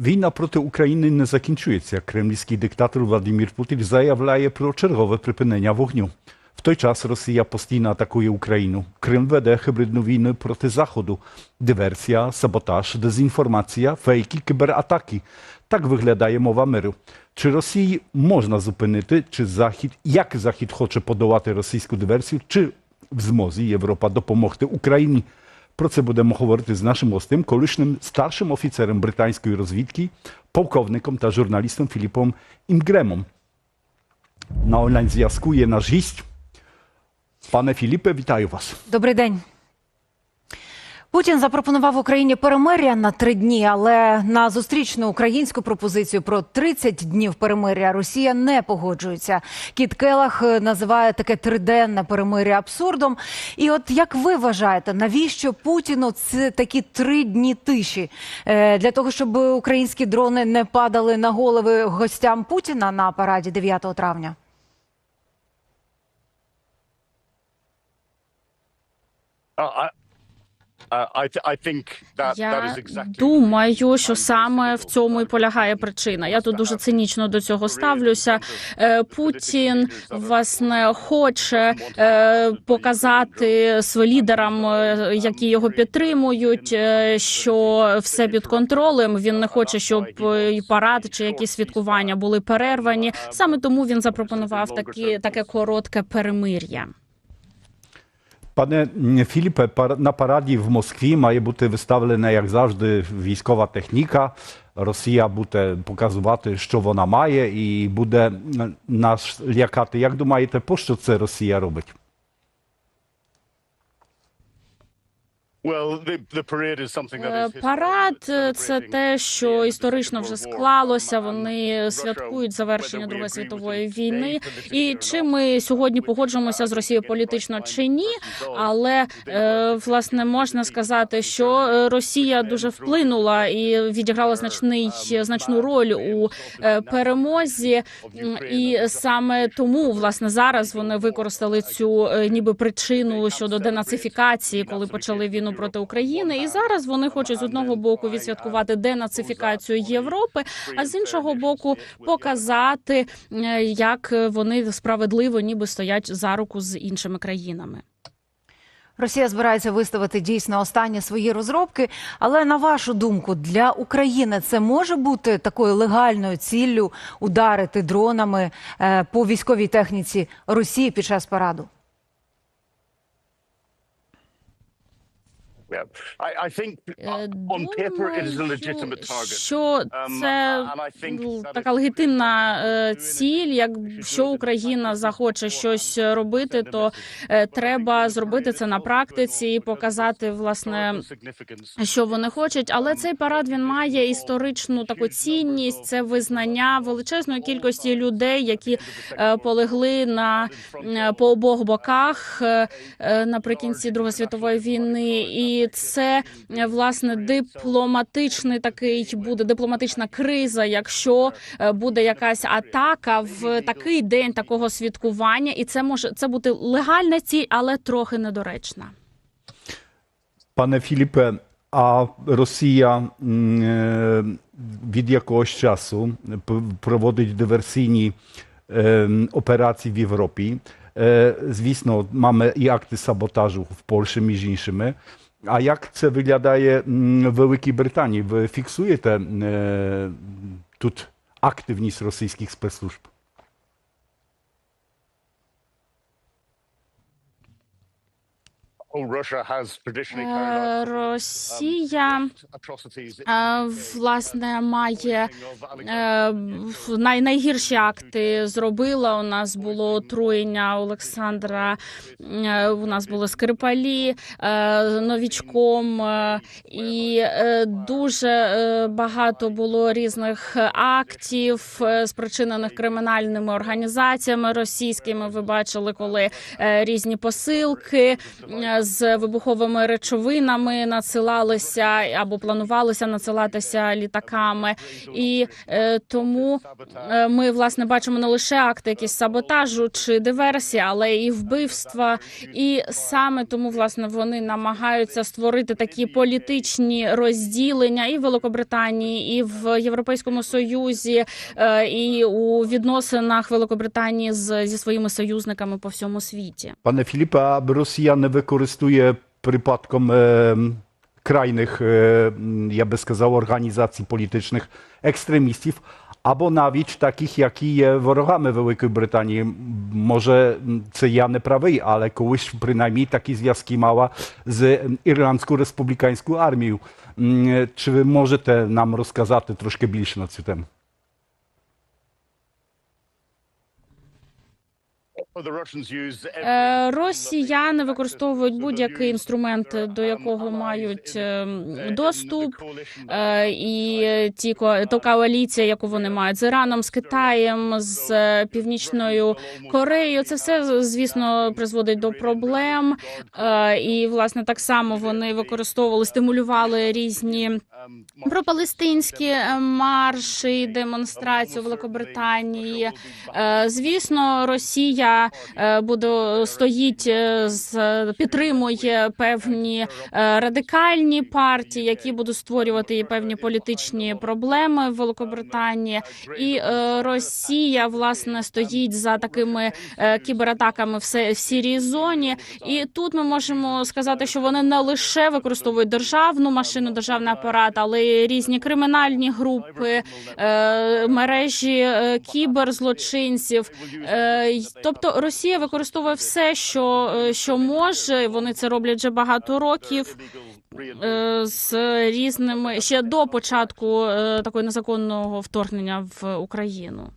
Війна проти України не закінчується. Кремлівський диктатор Владимир Путін заявляє про чергове припинення вогню. В той час Росія постійно атакує Україну. Крим веде хибридну війну проти Заходу. Диверсія, саботаж, дезінформація, фейки, кібератаки. Так виглядає мова миру. Чи Росії можна зупинити, чи Захід, як Захід хоче подолати російську диверсію, чи в змозі Європа допомогти Україні? Про це будемо говорити з нашим гостем, колишнім старшим офіцером британської розвідки, полковником та журналістом Філіпом Інгремом. На онлайн зв'язку є наш гість. Пане Філіпе, вітаю вас. Добрий день. Путін запропонував Україні перемир'я на три дні, але на зустрічну українську пропозицію про 30 днів перемир'я Росія не погоджується. Кіт Келах е, називає таке триденне перемир'я абсурдом. І от як ви вважаєте, навіщо Путіну це такі три дні тиші Е, для того, щоб українські дрони не падали на голови гостям Путіна на параді 9 травня? Я думаю, що саме в цьому і полягає причина. Я тут дуже цинічно до цього ставлюся. Е, Путін власне хоче е, показати своїм лідерам, е, які його підтримують, що все під контролем. Він не хоче, щоб і парад чи якісь святкування були перервані. Саме тому він запропонував такі таке коротке перемир'я. Філіпе, пар- на параді в Москві має бути виставлена, як завжди, військова техніка. Росія буде показувати, що вона має, і буде нас лякати. Як думаєте, пощо це Росія робить? Парад е, це те, що історично вже склалося. Вони святкують завершення Другої світової війни. І чи ми сьогодні погоджуємося з Росією політично чи ні? Але е, власне можна сказати, що е, Росія дуже вплинула і відіграла значний значну роль у перемозі. І саме тому власне зараз вони використали цю ніби причину щодо денацифікації, коли почали війну проти України. І зараз вони хочуть з одного боку відсвяткувати денацифікацію Європи, а з іншого боку показати, е, як вони справедливо ніби стоять за руку з іншими країнами. Росія збирається виставити дійсно останні свої розробки. Але на вашу думку, для України це може бути такою легальною ціллю ударити дронами е, по військовій техніці Росії під час параду? Думаю. Що Um, це that така легітимна е, ціль. Якщо Україна захоче щось робити, то е, треба зробити це на практиці і показати власне. Що вони хочуть, але цей парад він має історичну таку цінність. Це визнання величезної кількості людей, які е, полегли на по обох боках е, наприкінці Другої світової війни, і це е, власне дипломатичний такий буде дипломатична криза, якщо е, буде якась атака в такий день такого святкування, і це може це бути легальна ціль, але трохи недоречна. Пане Філіпе, а Росія е, від якогось часу проводить диверсійні операції в Європі. Звісно, mamy і акти саботажу в Польщі, між іншими. А як це виглядає в Великій Британії? Ви фіксуєте тут активність російських спецслужб? Росія atrocities. е, власне має е, най, найгірші акти зробила. У нас було отруєння Олександра. е, У нас були скрипалі е, новічком, е, і е, дуже е, багато було різних актів, е, спричинених кримінальними організаціями російськими. Ви бачили, коли е, різні посилки е, з вибуховими речовинами надсилалися або планувалися надсилатися літаками, і е, тому е, ми власне бачимо не лише акти якісь саботажу чи диверсії, але і вбивства. І саме тому власне вони намагаються створити такі політичні розділення і в Великобританії, і в Європейському Союзі, е, і у відносинах Великобританії з зі своїми союзниками по всьому світі. Panie Filipie, a Rosja nie wykorzystuje przypadkom e, krajnych, e, m, ja by сказав, організацій політичних екстремістів, або навіть таких, які є ворогами Великої Британії. Може, м, це я не правий, але колись принаймні такі зв'язки мала з м, Ірландською республіканською армією. М, Чи ви можете нам розказати трошки більше на цю тему? Росіяни використовують будь-який інструмент, до якого мають е, доступ. Е, І ті то коаліція, яку вони мають з Іраном, з Китаєм, з е, Північною Кореєю, це все звісно призводить до проблем. Е, І власне так само вони використовували, стимулювали різні пропалестинські е, марші, демонстрації у Великобританії. Е, Звісно, Росія е, буде стоїть е, з підтримує певні е, радикальні партії, які будуть створювати певні політичні проблеми в Великобританії. І е, Росія власне стоїть за такими е, кібератаками в сірій зоні. І тут ми можемо сказати, що вони не лише використовують державну машину, державний апарат, але й різні кримінальні групи, е, мережі е, кіберзлочинців. Е, й- Росія використовує все, що, е, що може. Вони це роблять вже багато років е, з різними ще до початку е, такого незаконного вторгнення в Україну.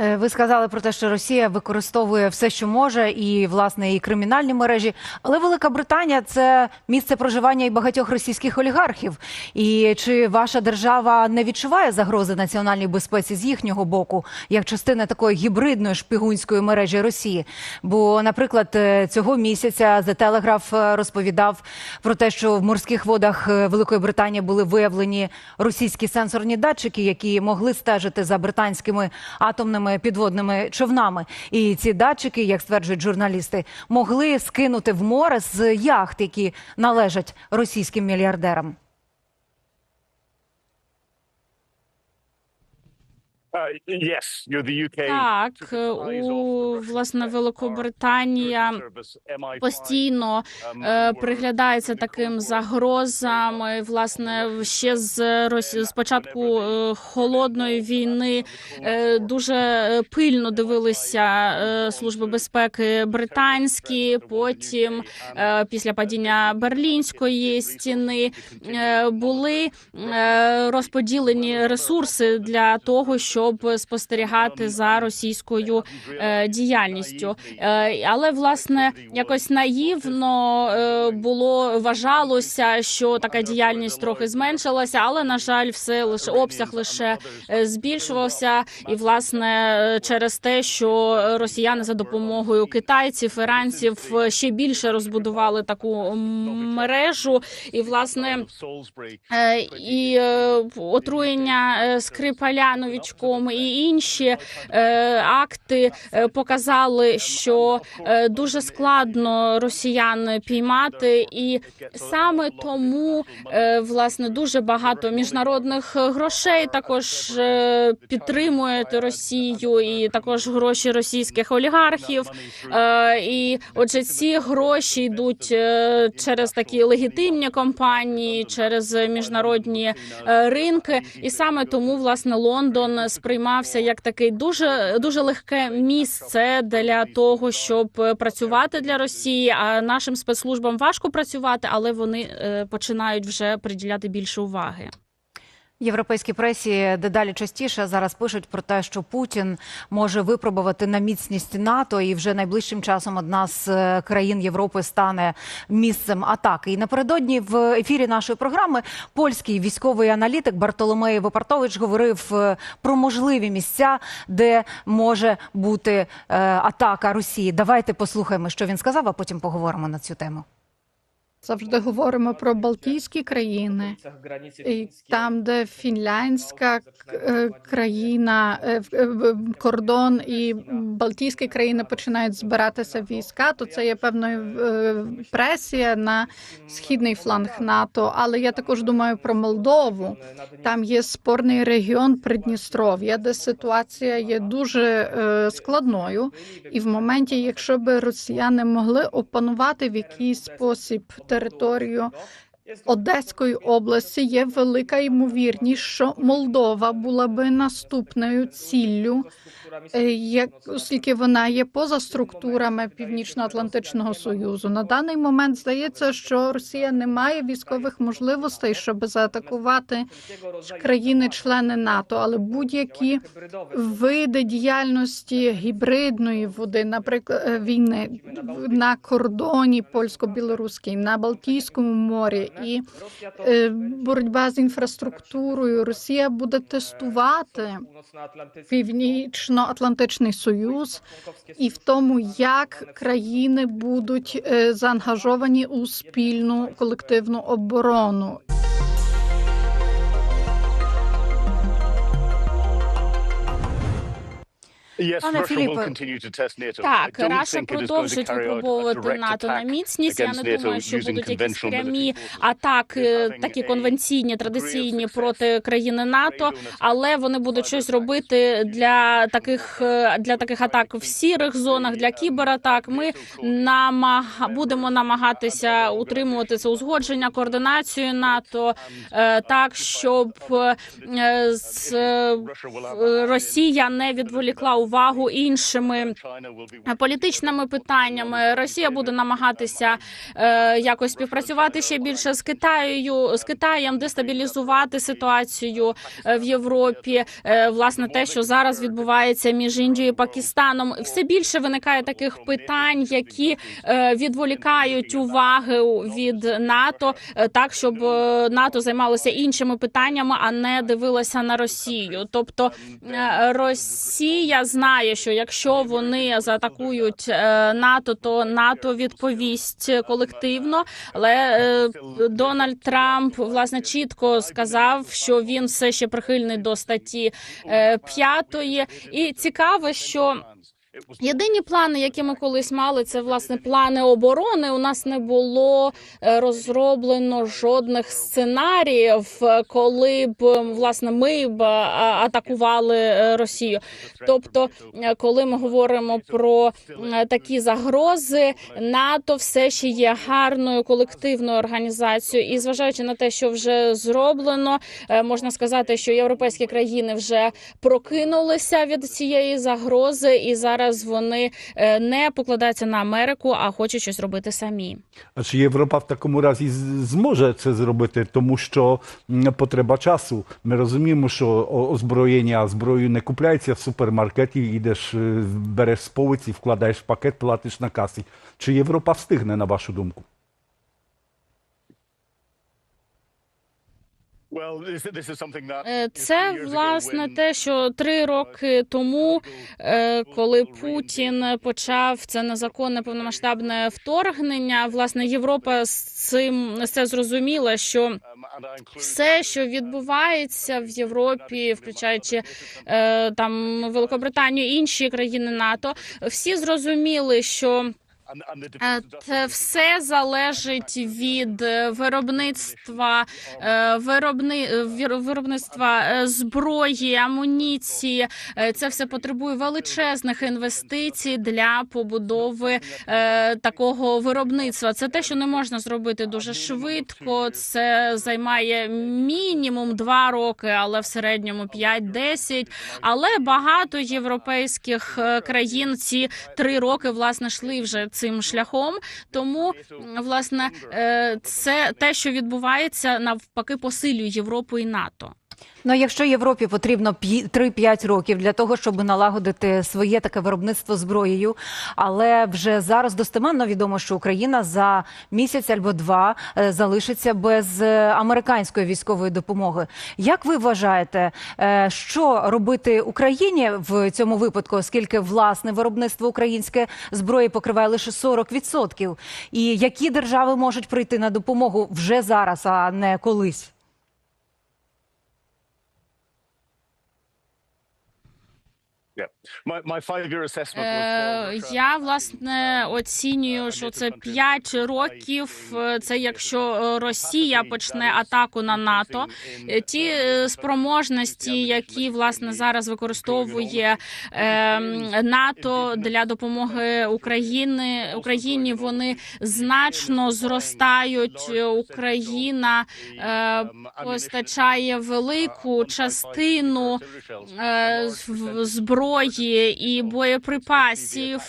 Е, Ви сказали про те, що Росія використовує все, що може, і власне і кримінальні мережі. Але Велика Британія це місце проживання і багатьох російських олігархів. І чи ваша держава не відчуває загрози національній безпеці з їхнього боку, як частина такої гібридної шпигунської мережі Росії? Бо, наприклад, е, цього місяця The Telegraph е, розповідав про те, що в морських водах Великої Британії були виявлені російські сенсорні датчики, які могли стежити за британськими атомними підводними човнами. І ці датчики, як стверджують журналісти, могли скинути в море з яхт, які належать російським мільярдерам. Так, у власне Великобританія постійно е, приглядається таким загрозам. Власне, ще з Росі... з початку е, холодної війни е, дуже пильно дивилися е, служби безпеки британські. Потім, е, після падіння берлінської стіни, е, були е, розподілені ресурси для того, щоб спостерігати за російською е, діяльністю. Е, Але власне якось наївно е, було вважалося, що така діяльність трохи зменшилася, але на жаль, все лише обсяг лише збільшувався, і власне через те, що росіяни за допомогою китайців, іранців ще більше розбудували таку мережу, і власне. І отруєння Скрипаля новічком і інші е, акти е, показали, що е, дуже складно росіян піймати, і саме тому власне дуже багато міжнародних грошей також підтримують Росію, і також гроші російських олігархів. І отже, ці гроші йдуть через такі легітимні компанії, через міжнародні ринки, і саме тому власне Лондон сприймався як такий дуже дуже легке місце для того, щоб е, працювати для Росії. А нашим спецслужбам важко працювати, але вони е, починають вже приділяти більше уваги. В європейській пресі дедалі частіше зараз пишуть про те, що Путін може випробувати на міцність НАТО, і вже найближчим часом одна з е, країн Європи стане місцем атаки. І напередодні в ефірі нашої програми польський військовий аналітик Бартоломей Вопартович говорив е, про можливі місця, де може бути е, атака Росії. Давайте послухаємо, що він сказав, а потім поговоримо на цю тему. Завжди говоримо про Балтійські країни, і там, де фінляндська е, країна, е, е, кордон і Балтійські країни починають збиратися війська, то це є певною пресія на східний фланг НАТО. Але я також думаю про Молдову. Там є спорний регіон Придністров'я, де ситуація є дуже складною. І в моменті, якщо би росіяни могли опанувати в якийсь спосіб territorio Одеської області, є велика ймовірність, що Молдова була би наступною ціллю, е, як оскільки вона є поза структурами Північно-Атлантичного союзу. На даний момент здається, що Росія не має військових можливостей, щоб заатакувати країни-члени НАТО, але будь-які види діяльності гібридної води, наприклад, е, війни на кордоні польсько-білоруській, на Балтійському морі і е, боротьба з інфраструктурою. Росія буде тестувати Північно-Атлантичний союз і в тому, як країни будуть е, заангажовані у спільну колективну оборону. Пане Філіпе, Так, Раша продовжить випробовувати НАТО на міцність. Я не думаю, що будуть якісь прямі атаки, такі конвенційні, традиційні проти країни НАТО, але вони будуть щось робити для таких для таких атак в сірих зонах, для кібератак. Ми намаг... будемо намагатися утримувати це узгодження, координацію НАТО е, так, щоб е, Росія не відволікла увагу іншими політичними питаннями. Росія буде намагатися е, якось співпрацювати ще більше з Китаєю, з Китаєм, дестабілізувати ситуацію е, в Європі. Е, власне, те, що зараз відбувається між Індією і Пакистаном, все більше виникає таких питань, які е, відволікають уваги від НАТО, е, так щоб е, НАТО займалося іншими питаннями, а не дивилося на Росію. Тобто е, Росія знає, що якщо вони заатакують е, НАТО, то НАТО відповість колективно. Але е, Дональд Трамп власне чітко сказав, що він все ще прихильний до статті е, п'ятої, і цікаво, що. Єдині плани, які ми колись мали, це власне плани оборони. У нас не було е, розроблено жодних сценаріїв, е, коли б е, власне ми б атакували Росію. Тобто, коли ми говоримо про такі загрози, НАТО все ще є гарною колективною організацією, і зважаючи на те, що вже зроблено, можна сказати, що європейські країни вже прокинулися від цієї загрози, і зараз вони е, не покладаються на Америку, а хочуть щось робити самі. А чи Європа в такому разі зможе це зробити, тому що потреба часу. Ми розуміємо, що озброєння зброю не купляється в супермаркеті, йдеш, е, береш з полиці, вкладаєш пакет, платиш на касі. Чи Європа встигне, на вашу думку? Це власне те, що три роки тому, е, коли Путін почав це незаконне повномасштабне вторгнення, власне Європа з цим це зрозуміла, що все, що відбувається в Європі, включаючи е, там Великобританію, інші країни НАТО, всі зрозуміли, що Е, все залежить від е, виробництва е, виробни, е, виробництва зброї, амуніції. Це все потребує величезних інвестицій для побудови такого виробництва. Це те, що не можна зробити дуже швидко. Це займає мінімум два роки, але в середньому 5-10. Але багато європейських країн ці три роки власне йшли вже цим шляхом. Тому власне е, це те, що відбувається, навпаки, посилює Європу і НАТО. Ну, якщо Європі потрібно п'ї- 3-5 років для того, щоб налагодити своє таке виробництво зброєю, але вже зараз достеменно відомо, що Україна за місяць або два е, залишиться без е, американської військової допомоги. Як ви вважаєте, е, що робити Україні в цьому випадку, оскільки власне виробництво українське зброї покриває лише 40%? І які держави можуть прийти на допомогу вже зараз, а не колись? Yep. My, my five-year assessment was Е. Я власне оцінюю, що це 5 років. е, Це якщо е, Росія почне атаку на НАТО. Е, Ті е, спроможності, які власне зараз використовує е, НАТО для допомоги Україні, Україні, вони значно зростають. Україна е, постачає велику частину е, в- зброї і боєприпасів.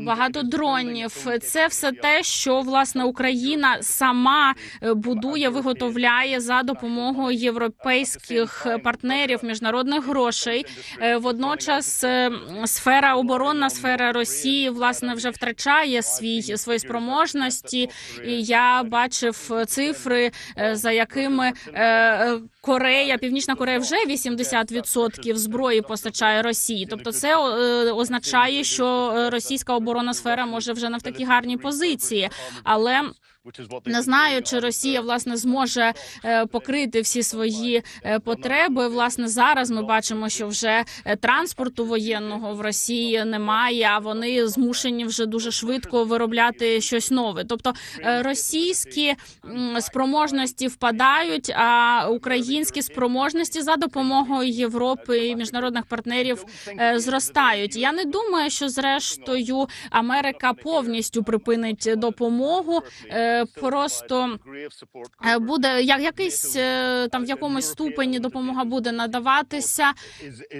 Багато дронів. Це все те, що власне Україна сама е, будує, виготовляє за допомогою європейських партнерів, міжнародних грошей. Е, Водночас е, сфера оборонна сфера Росії власне вже втрачає свій свої спроможності. Я бачив цифри, за якими Корея, Північна Корея вже 80% зброї постачає Росії. Тобто, це означає, що е, російська оборона сфера може вже не в такій гарній позиції, але не знаю, чи Росія власне зможе е, покрити всі свої е, потреби. Власне, зараз ми бачимо, що вже е, транспорту воєнного в Росії немає, а вони змушені вже дуже швидко виробляти щось нове. Тобто російські спроможності впадають, а українські спроможності за допомогою Європи і міжнародних партнерів зростають. Я не думаю, що зрештою Америка повністю припинить допомогу. Просто е, буде як якийсь е, там в якомусь ступені допомога буде надаватися,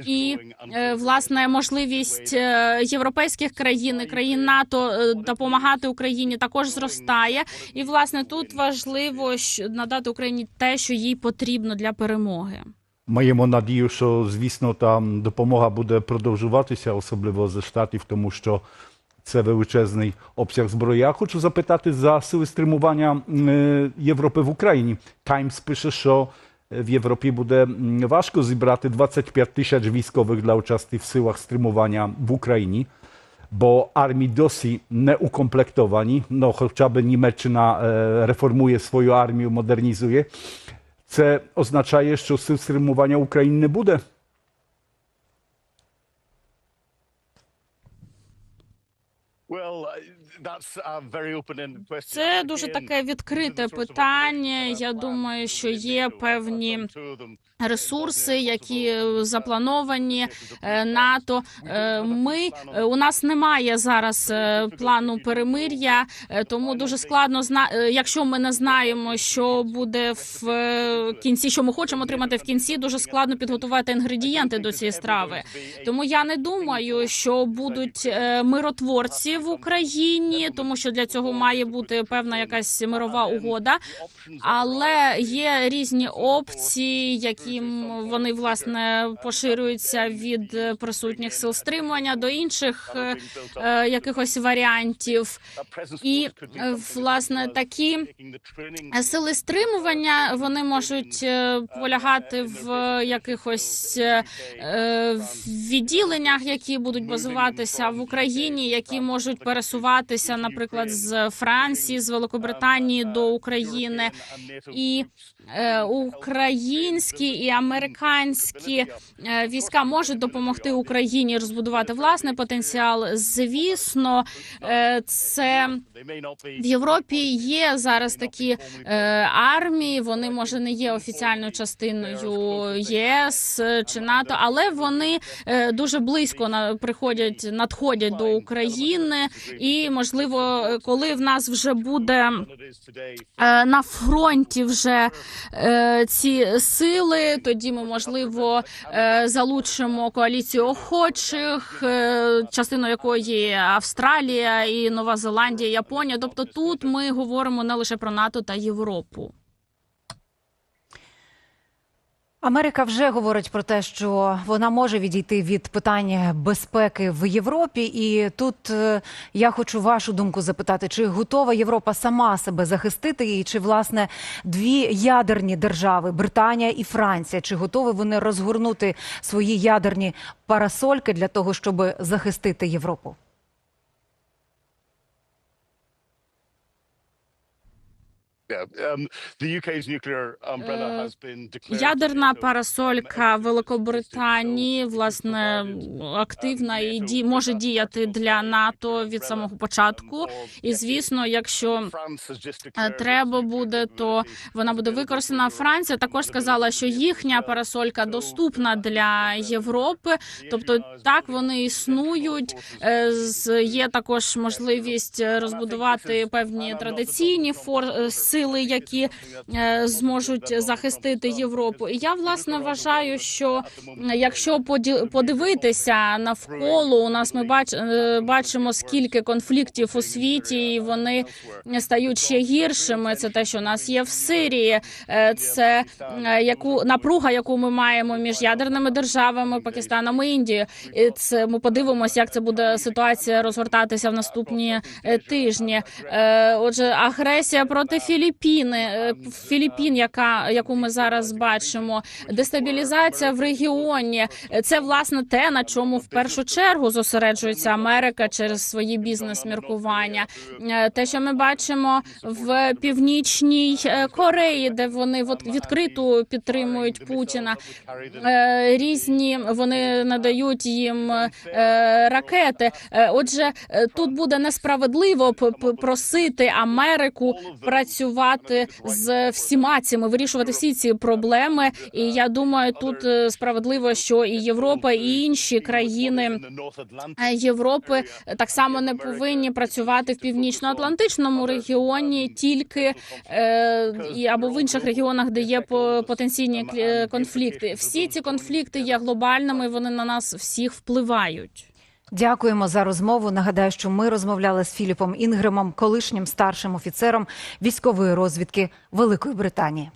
і е, власне можливість європейських країн і країн НАТО допомагати Україні також зростає. І власне тут важливо надати Україні те, що їй потрібно для перемоги. Маємо надію, що звісно там допомога буде продовжуватися, особливо зі штатів, тому що це величезний обсяг зброї. Я хочу запитати за сили стримування е, Європи в Україні. Таймс пише, що в Європі буде м, важко зібрати 25 тисяч військових для участі в силах стримування в Україні. Bo armii dosі не укомплектовані, no хоча б Німеччина е, реформує свою армію, модернізує. Це означає, що сил стримування України не буде? Це дуже таке відкрите питання. Я думаю, що є певні ресурси, які е, заплановані е, НАТО. Е, Ми у нас немає зараз плану перемир'я, тому дуже складно зна... якщо ми не знаємо, що буде в кінці, що ми хочемо отримати в кінці. Дуже складно підготувати інгредієнти до цієї страви. Тому я не думаю, що будуть миротворці в Україні, тому що для цього має бути певна якась мирова угода. Але є різні опції, які м, вони власне поширюються від е, присутніх сил стримування до інших е, е, якихось варіантів. І власне такі сили стримування вони можуть полягати в якихось відділеннях, які будуть базуватися в Україні, які можуть пересуватися, наприклад, з Франції, з Великобританії до України. І українські і американські е, війська можуть допомогти Україні розбудувати власний потенціал. Звісно, е, це в Європі є зараз такі е, армії. Вони може не є офіціальною частиною ЄС чи НАТО, але вони дуже близько приходять, надходять до України, і можливо, коли в нас вже буде на фронті вже ці сили, тоді ми можливо е, залучимо коаліцію охочих, е, частиною якої Австралія і Нова Зеландія, Японія. Тобто тут ми говоримо не лише про НАТО та Європу. Америка вже говорить про те, що вона може відійти від питання безпеки в Європі. І тут е, я хочу вашу думку запитати: чи готова Європа сама себе захистити, і чи власне дві ядерні держави Британія і Франція, чи готові вони розгорнути свої ядерні парасольки для того, щоб захистити Європу? Ядерна парасолька Великобританії власне активна і ді може діяти для НАТО від самого початку. І звісно, якщо е, треба буде, то вона буде використана. Франція також сказала, що їхня парасолька доступна для Європи. Тобто, так вони існують. Е, Є також можливість е, розбудувати певні традиційні фор е, сили, які е, зможуть захистити Європу. І я власне вважаю, що е, якщо подивитися навколо, у нас ми бач, е, бачимо скільки конфліктів у світі, і вони стають ще гіршими. Це те, що у нас є в Сирії, це яку напруга, яку ми маємо між ядерними державами Пакистаном і Індією. І це ми подивимося, як це буде ситуація розгортатися в наступні тижні. Отже, агресія проти Філіппіни, е, Філіппін, яка яку ми зараз бачимо, дестабілізація в регіоні. Е, Це власне те, на чому в першу чергу зосереджується Америка через свої бізнес-міркування. Е, Те, що ми бачимо в північній е, Кореї, де вони відкрито підтримують Путіна. Е, Різні вони надають їм е, ракети. Е, Отже, е, тут буде несправедливо просити Америку працювати з всіма цими, вирішувати всі ці проблеми. І я думаю, тут е, справедливо, що і Європа, і інші країни. Е, Європи так само не повинні працювати в північно-атлантичному регіоні, тільки е, або в інших регіонах, де є по- потенційні е, конфлікти. Всі ці конфлікти є глобальними. Вони на нас всіх впливають. Дякуємо за розмову. Нагадаю, що ми розмовляли з Філіпом Інгремом, колишнім старшим офіцером військової розвідки Великої Британії.